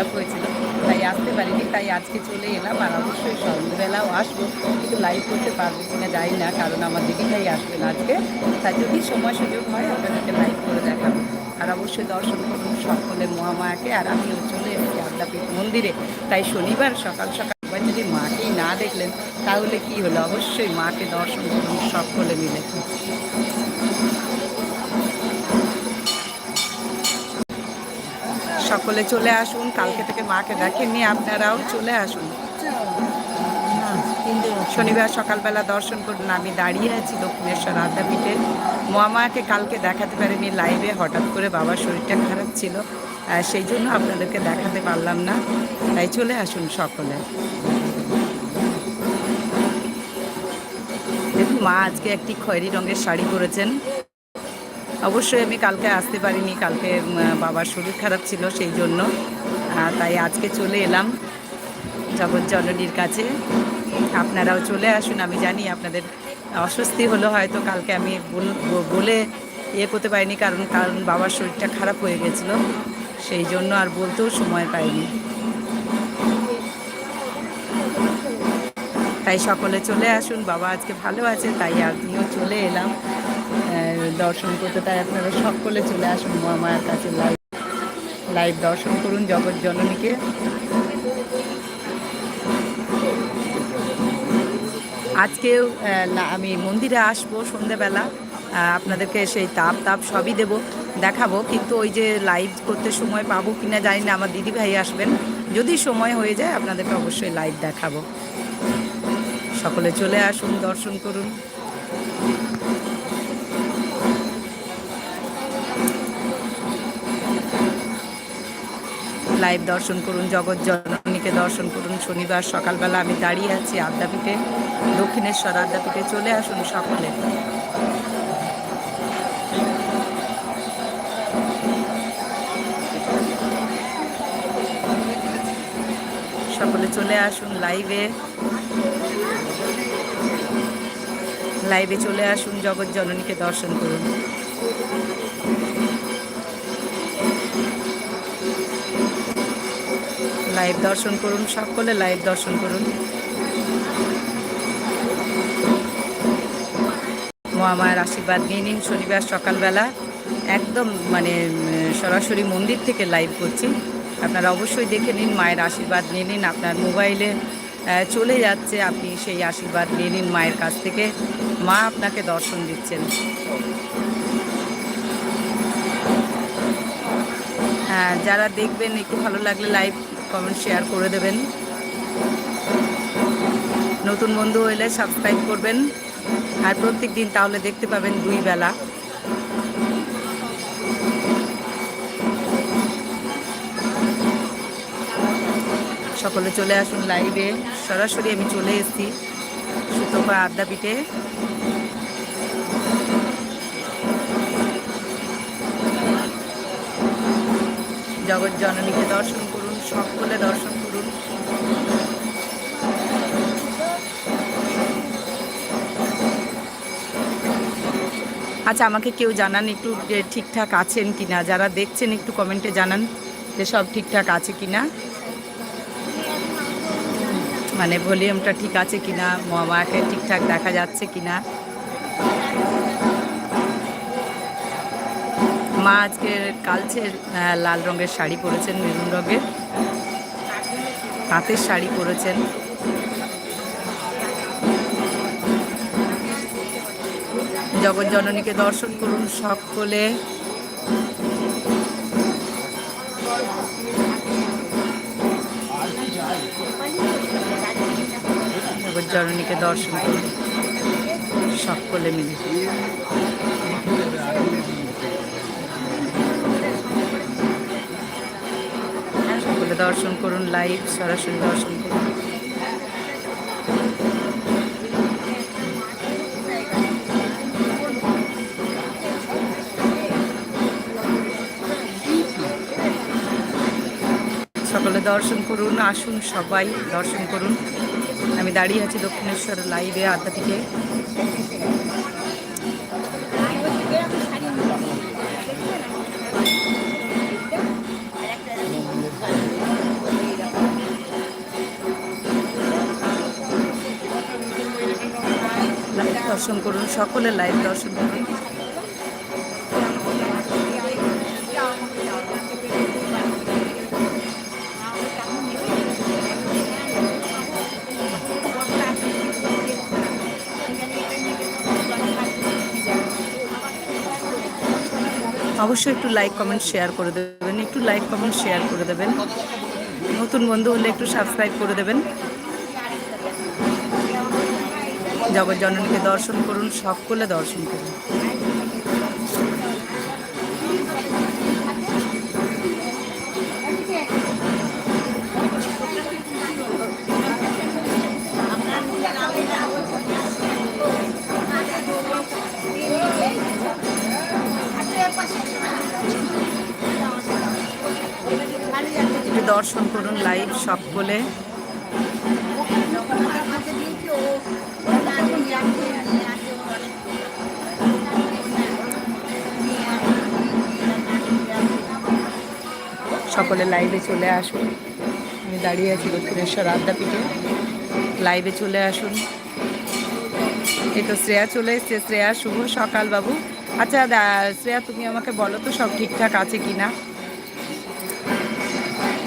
খারাপ হয়েছিল। তাই আসতে পারিনি, তাই আজকে চলে এলাম আর অবশ্যই সন্ধ্যেবেলাও আসব। কিন্তু লাইভ করতে পারব কিনা যাই না, কারণ আমার দিদি ভাই আসবেন আজকে। তাই যদি সময় সুযোগ হয়, আপনাদেরকে লাইভ করে দেখাবো। আর অবশ্যই দর্শন করুন সকলে মহামায়াকে। আর আমিও চলে এসেছি আদ্যাপীঠ মন্দিরে। তাই শনিবার সকাল সকাল একবার যদি মাকেই না দেখলেন, তাহলে কি হলো? অবশ্যই মাকে দর্শন করুন সকলে মিলে। সকলে চলে আসুন, কালকে থেকে মাকে দেখেননি, আপনারাও চলে আসুন। শনিবার সকালবেলা দর্শন করুন, আমি দাঁড়িয়ে আছি দক্ষিণেশ্বর আদ্যাপীঠে। মহামায়াকে কালকে দেখাতে পারিনি লাইভে হঠাৎ করে বাবার শরীরটা খারাপ ছিল সেই জন্য আপনাদেরকে দেখাতে পারলাম না। তাই চলে আসুন সকলে। দেখুন মা আজকে একটি খয়েরি রঙের শাড়ি পরেছেন। অবশ্যই আমি কালকে আসতে পারিনি, কালকে বাবার শরীর খারাপ ছিল সেই জন্য। তাই আজকে চলে এলাম জগৎ জননীর কাছে। আপনারাও চলে আসুন, আমি জানি আপনাদের অস্বস্তি হলো, হয়তো কালকে আমি বল- ইয়ে করতে পারিনি, কারণ কারণ বাবার শরীরটা খারাপ হয়ে গেছিল। সেই জন্য আর বলতেও সময় পাইনি। তাই সকলে চলে আসুন, বাবা আজকে ভালো আছে, তাই আমিও চলে এলাম। দর্শন করতে, তাই আপনারা সকলে চলে আসুন মামার কাছে লাইভ লাইভ দর্শন করুন জগৎ জননীকে। আজকেও আমি মন্দিরে আসব সন্ধেবেলা। আপনাদেরকে সেই তাপ তাপ সবই দেব, দেখাবো। কিন্তু ওই যে লাইভ করতে সময় পাবো কিনা জানি না, আমার দিদি ভাই আসবেন। যদি সময় হয়ে যায়, আপনাদেরকে অবশ্যই লাইভ দেখাবো। সকলে চলে আসুন, দর্শন করুন। লাইভ দর্শন করুন, জগৎ জননীকে দর্শন করুন। শনিবার সকালবেলা আমি দাঁড়িয়ে আছি আদ্যাপীঠে, দক্ষিণেশ্বর আদ্যাপীঠে। চলে আসুন সকলে। সকলে চলে আসুন লাইভে। লাইভে চলে আসুন, জগৎ জননীকে দর্শন করুন। লাইভ দর্শন করুন, সকলে লাইভ দর্শন করুন। মহামায়ের আশীর্বাদ নিয়ে নিন, শনিবার সকালবেলা একদম মানে সরাসরি মন্দির থেকে লাইভ করছি। আপনারা অবশ্যই দেখে নিন, মায়ের আশীর্বাদ নিয়ে নিন। আপনার মোবাইলে চলে যাচ্ছে, আপনি সেই আশীর্বাদ নিয়ে নিন মায়ের কাছ থেকে। মা আপনাকে দর্শন দিচ্ছেন। হ্যাঁ যারা দেখবেন, একটু ভালো লাগলে লাইভ কমেন্ট শেয়ার করে দেবেন। নতুন বন্ধু হলে সাবস্ক্রাইব করবেন। আর প্রত্যেক দিন তাহলে দেখতে পাবেন দুই বেলা। সকলে চলে আসুন লাইভে সরাসরি আমি চলে এসেছি সুতপা আদ্যাপীঠে জগৎ জননীকে দর্শন সকলে দর্শন করুন। আচ্ছা আমাকে কেউ জানান একটু ঠিকঠাক আছেন কি না যারা দেখছেন একটু কমেন্টে জানান যে সব ঠিকঠাক আছে কি না মানে ভলিউমটা ঠিক আছে কি না মামাকে ঠিকঠাক দেখা যাচ্ছে কি না মা আজকে কালচে আহ, লাল রঙের শাড়ি পরেছেন মেরুন রঙের। তাঁতের শাড়ি পরেছেন। জগৎ জননীকে দর্শন করুন সকলে। জগৎ জননীকে দর্শন করুন সকলে মিলে। দর্শন করুন লাইভ সরাসরি দর্শন করুন। সকলে দর্শন করুন, আসুন সবাই দর্শন করুন। আমি দাঁড়িয়ে আছি দক্ষিণেশ্বর লাইভে আদ্যাপীঠে দর্শন করুন সকলে লাইভ দর্শন করুন। অবশ্যই একটু লাইক কমেন্ট শেয়ার করে দেবেন। একটু লাইক কমেন্ট শেয়ার করে দেবেন। নতুন বন্ধু হলে একটু সাবস্ক্রাইব করে দেবেন। জগৎ জননীকে দর্শন করুন সকলে দর্শন করুন। দর্শন করুন লাইভ সকলে। সকলে লাইভে চলে আসুন। আমি দাঁড়িয়ে আছি দক্ষিণেশ্বর আদ্যাপীঠে। লাইভে চলে আসুন। এই তো শ্রেয়া চলে এসছে। শ্রেয়া, শুভ সকাল বাবু। আচ্ছা শ্রেয়া, তুমি আমাকে বলো তো সব ঠিকঠাক আছে কি না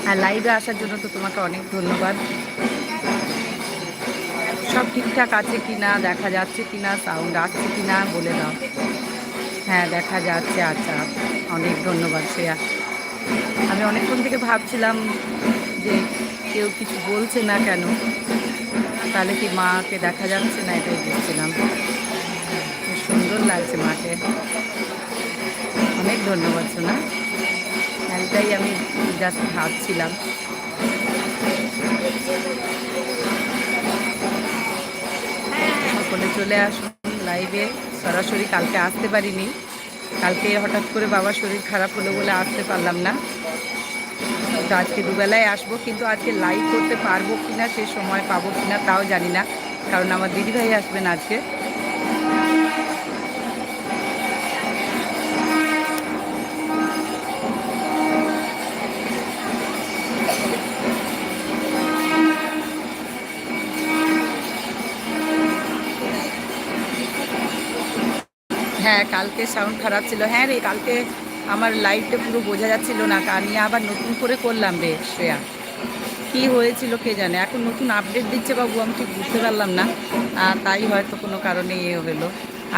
আর লাইভে আসার জন্য তো তোমাকে অনেক ধন্যবাদ। সব ঠিকঠাক আছে কি না দেখা যাচ্ছে কি না সাউন্ড আসছে কি না বলে দাও। হ্যাঁ দেখা যাচ্ছে। আচ্ছা অনেক ধন্যবাদ, শ্রেয়া। আমি অনেকক্ষণ থেকে ভাবছিলাম যে কেউ কিছু বলছে না কেন? তাহলে কি মাকে দেখা যাচ্ছে না এটাই বলছিলাম। সুন্দর লাগছে মাকে। অনেক ধন্যবাদ, সোনা। এটাই আমি জাস্ট ভাবছিলাম। সকলে চলে আসুন লাইভে সরাসরি কালকে আসতে পারিনি। কালকে হঠাৎ করে বাবার শরীর খারাপ হলো বলে আসতে পারলাম না। তো আজকে দুবেলায় আসব, কিন্তু আজকে লাইভ করতে পারব কিনা, সে সময় পাবো কিনা তাও জানি না। কারণ আমার দিদিভাই আসবেন আজকে। হ্যাঁ কালকে সাউন্ড খারাপ ছিল। হ্যাঁ রে, কালকে আমার লাইভটা পুরো বোঝা যাচ্ছিল না নিয়ে আবার নতুন করে করলাম রে, শ্রেয়া। কি হয়েছিল কে জানে? এখন নতুন আপডেট দিচ্ছে বাবু, আমি ঠিক বুঝতে পারলাম না। তাই হয়তো কোনো কারণে ইয়ে হলো।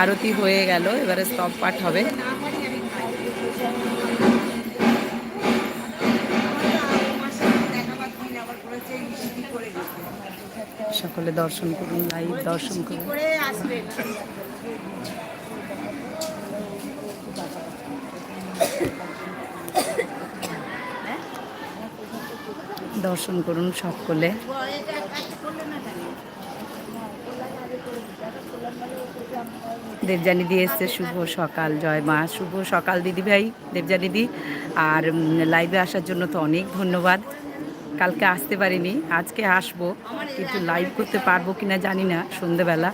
আরতি হয়ে গেল, এবারে স্তব পাঠ হবে। সকলে দর্শন করুন লাইভ দর্শন করুন। দর্শন করুন সকলে। দেবজানি দি এসছে শুভ সকাল জয় মা শুভ সকাল দিদি ভাই দেবজানি দি। আর লাইভে আসার জন্য তো অনেক ধন্যবাদ। কালকে আসতে পারিনি আজকে আসব কিন্তু লাইভ করতে পারব কিনা জানি না সন্ধেবেলা।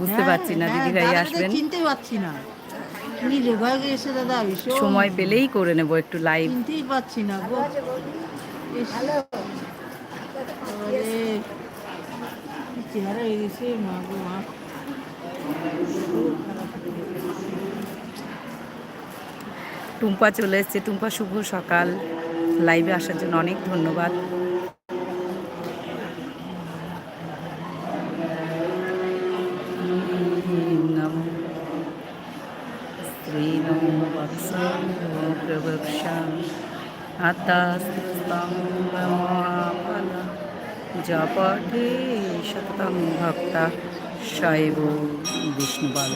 বুঝতে পারছি না দিদি ভাই আসবেন। চিনতে পারছি না। ভয় গেছে দাদা সময় পেলেই করে নেব একটু লাইভ চিনতেই পারছি না গো। চেহারা হয়ে গেছে মা গো মা। টুম্পা চলে এসছে। টুম্পা শুভ সকাল। লাইভে আসার জন্য অনেক ধন্যবাদ। জপঠে শততম ভক্তা শৈব বিষ্ণুবল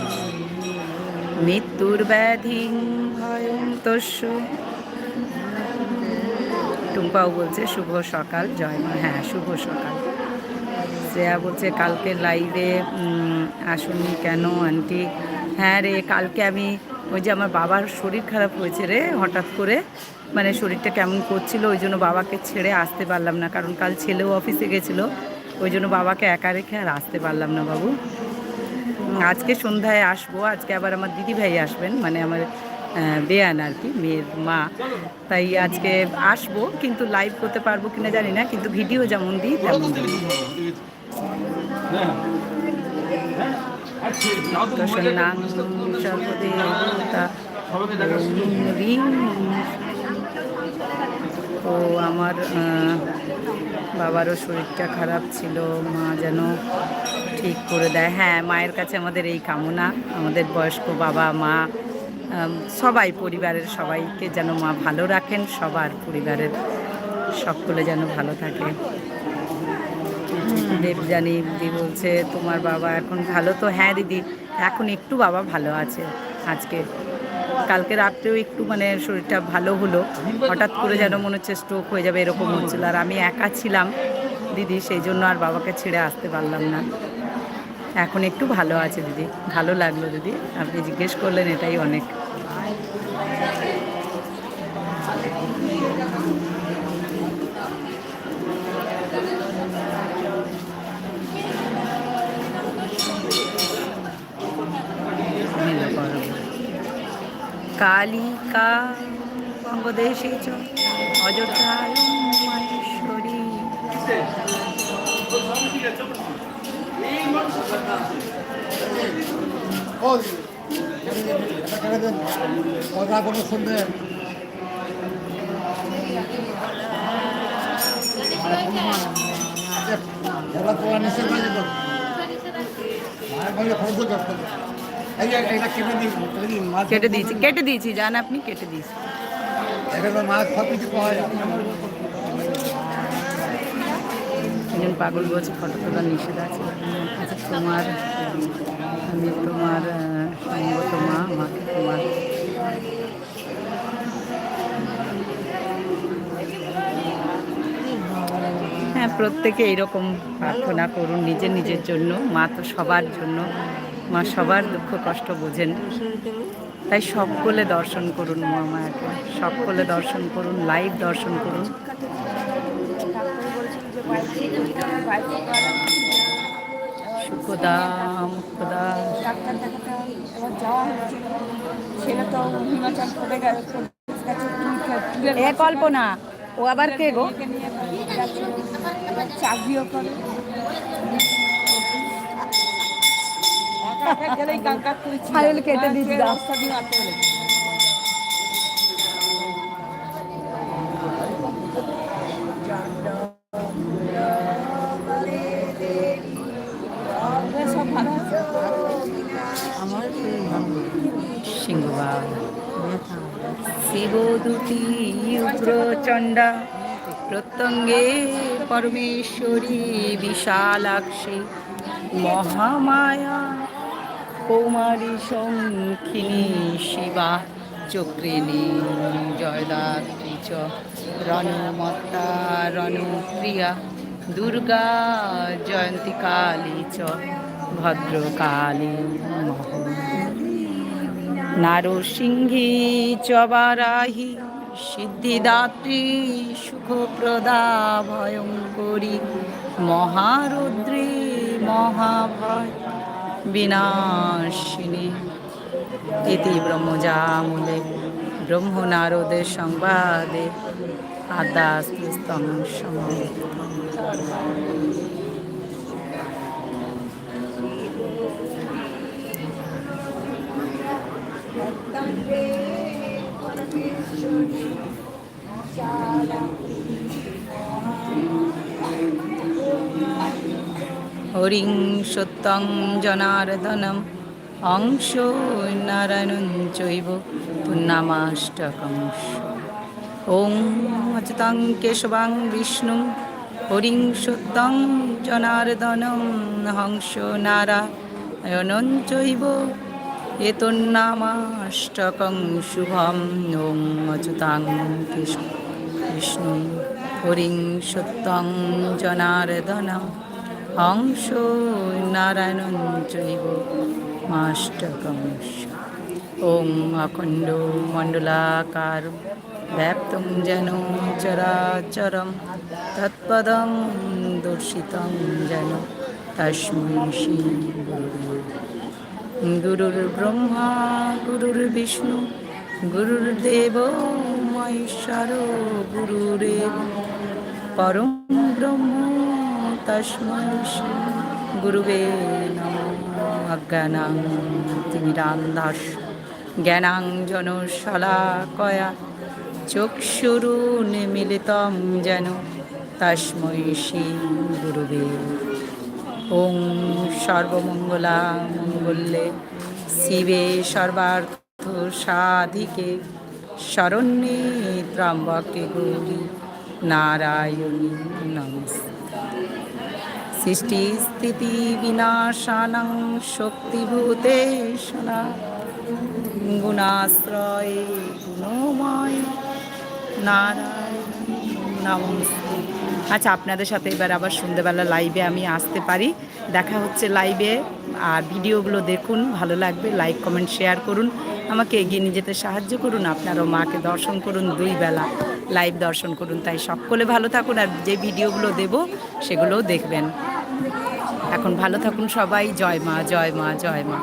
মৃত্যুর ব্যাধি ভয়ং তস্য টুম্পাও বলছে, শুভ সকাল, জয় মা। হ্যাঁ শুভ সকাল। শ্রেয়া বলছে, কালকে লাইভে আসুনি কেন আন্টি হ্যাঁ রে, কালকে আমি ওই যে আমার বাবার শরীর খারাপ হয়েছে রে, হঠাৎ করে। মানে শরীরটা কেমন করছিল, ওই জন্য বাবাকে ছেড়ে আসতে পারলাম না, কারণ কাল ছেলেও অফিসে গেছিল। ওই জন্য বাবাকে একা রেখে আর আসতে পারলাম না বাবু। আজকে সন্ধ্যায় আসব, আজকে আবার আমার দিদি ভাই আসবেন মানে আমার বেয়ান আর কি, মেয়ের মা। তাই আজকে আসব, কিন্তু লাইভ করতে পারব কিনা জানি না, কিন্তু ভিডিও যেমন দিই তেমন। তো আমার বাবারও শরীরটা খারাপ ছিল, মা যেন ঠিক করে দেয়। হ্যাঁ মায়ের কাছে আমাদের এই কামনা, আমাদের বয়স্ক বাবা, মা সবাই, পরিবারের সবাইকে যেন মা ভালো রাখেন, সবার পরিবারের সকলে যেন ভালো থাকে। দেবজানি দিদি বলছে, তোমার বাবা এখন ভালো তো? হ্যাঁ দিদি, এখন একটু বাবা ভালো আছে আজকে। কালকে রাত্রেও একটু মানে শরীরটা ভালো হলো। হঠাৎ করে যেন মনে হচ্ছে স্ট্রোক হয়ে যাবে, এরকম হচ্ছিল। আর আমি একা ছিলাম, দিদি, সেই জন্য আর বাবাকে ছেড়ে আসতে পারলাম না। এখন একটু ভালো আছে, দিদি। ভালো লাগল, দিদি। আপনি জিজ্ঞেস করলেন, এটাই অনেক। কালিকা বঙ্গদেশে চ অযোধ্যায় মহেশ্বরী কথা কোনো শুনবেন এবার তোলা এটা কেটে দিয়েছি কেটে দিয়েছি জান আপনি কেটে দিয়েছি। একজন পাগল বলছে ফটো তোলার নিষেধ আছে। আচ্ছা তোমার আমি তোমার সঙ্গ তোমা আমাকে তোমার। হ্যাঁ প্রত্যেকে এইরকম প্রার্থনা করুন নিজের নিজের জন্য মা তো সবার জন্য। মা সবার দুঃখ কষ্ট বোঝেন। তাই সকলে দর্শন করুন মা মায়াকে। সকলে দর্শন করুন লাইভ দর্শন করুন। সুখদা মুখদা। ডাক্তার দেখাতে এবার যাওয়া ছেলে তো হিমাচল করে গেল এ কল্পনা ও আবার কে গো চাকরিও করে একা একা গেলেই কাকা করেছি ফাইল কেটে দিস দাও। রাস্তা দিয়ে আটকে গেলে সব ভালো আছে আমার সেই ভালো সিংহবাগ ব্যথা শিব দুটি উগ্রচণ্ডা প্রত্যঙ্গে পরমেশ্বরী বিশালাক্ষী মহামায়া কৌমারী শঙ্খিনী শিবা, চক্রিণী, জয়দাত্রী চ রণমত্তা রণপ্রিয়া, দুর্গা, জয়ন্তী কালী চ, ভদ্রকালী নারসিংহী চবারাহি সিদ্ধিদাত্রী সুখপ্রদা ভয়ঙ্করী মহারুদ্রী, মহাভয়। বিনাশিনী। ইতি ব্রহ্মজামূলে ব্রহ্মনারদের সংবাদে আদাস্তম সময় হরিং সত্যং জনার্দনম। অংশ নারায়ণং চৈব পুণ্যামাষ্টকং ওং অচ্যুতাং কেশবাং বিষ্ণু। হরিং সত্যং জনার্দনম। হংস নারায়ণং চৈব এতন্নামাষ্টকং শুভম ওং অচ্যুতাং কেশব বিষ্ণু। হরিং সত্যং জনার্দনম। হংস নারায়ণ চৈব মাষ্টকং ওং অখণ্ড মণ্ডলাকার ব্যাপ্তং যেন চরাচরম তৎপদং দর্শিতং যেন তস্मै শ্রী গুরুর্ব্রহ্মা গুরুর্বিষ্ণু গুরুর্দেব মহেশ্বর গুরুরেব পরম ব্রহ্ম শ্রী গুরুবে নমঃ অজ্ঞানাং তিমিরান্ধাস জ্ঞানাঞ্জন শলাকয়া চক্ষুরু নিমিলিতম যেন তস্মৈ শ্রী গুরুবে ওং সর্বমঙ্গলা মঙ্গলে শিবে সর্বার্থ সাধিকে শরণ্যে ত্রম্বকে গৌরী নারায়ণী নমস্তে সৃষ্টি স্থিতি বিনাশানং শক্তিভূতেষণা গুণাশ্রয়ে গুণময় নারায়ণ আচ্ছা আপনাদের সাথে এবার আবার সন্ধ্যেবেলা লাইভে আমি আসতে পারি। দেখা হচ্ছে লাইভে আর ভিডিওগুলো দেখুন, ভালো লাগবে লাইক কমেন্ট শেয়ার করুন। আমাকে এগিয়ে নিয়ে যেতে সাহায্য করুন আপনারও মাকে দর্শন করুন দুই বেলা। লাইভ দর্শন করুন। তাই সকলে ভালো থাকুন, আর যে ভিডিওগুলো দেব, সেগুলোও দেখবেন। এখন ভালো থাকুন সবাই। জয় মা জয় মা জয় মা।